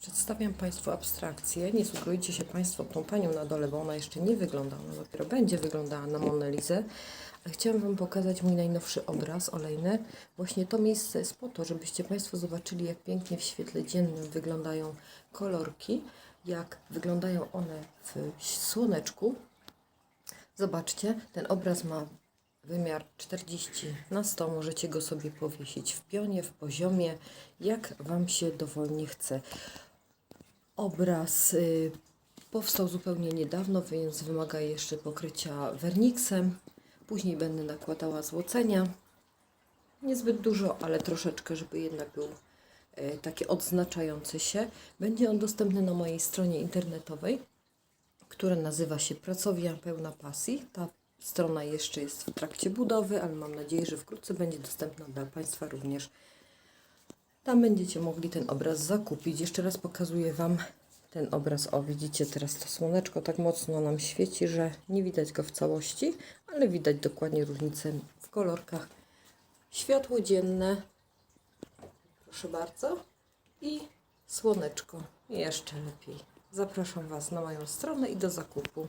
Przedstawiam Państwu abstrakcję. Nie sugerujcie się Państwo tą panią na dole, bo ona jeszcze nie wygląda, ona dopiero będzie wyglądała na Monelizę. Ale chciałam Wam pokazać mój najnowszy obraz olejny. Właśnie to miejsce jest po to, żebyście Państwo zobaczyli, jak pięknie w świetle dziennym wyglądają kolorki, jak wyglądają one w słoneczku. Zobaczcie, ten obraz ma wymiar 40 na 100. Możecie go sobie powiesić w pionie, w poziomie, jak Wam się dowolnie chce. Obraz y, powstał zupełnie niedawno, więc wymaga jeszcze pokrycia werniksem. Później będę nakładała złocenia. Niezbyt dużo, ale troszeczkę, żeby jednak był y, taki odznaczający się. Będzie on dostępny na mojej stronie internetowej która nazywa się Pracownia Pełna Pasji. Ta strona jeszcze jest w trakcie budowy, ale mam nadzieję, że wkrótce będzie dostępna dla Państwa również. Tam będziecie mogli ten obraz zakupić. Jeszcze raz pokazuję Wam ten obraz. O, widzicie teraz to słoneczko tak mocno nam świeci, że nie widać go w całości, ale widać dokładnie różnicę w kolorkach. Światło dzienne, proszę bardzo, i słoneczko jeszcze lepiej. Zapraszam Was na moją stronę i do zakupu.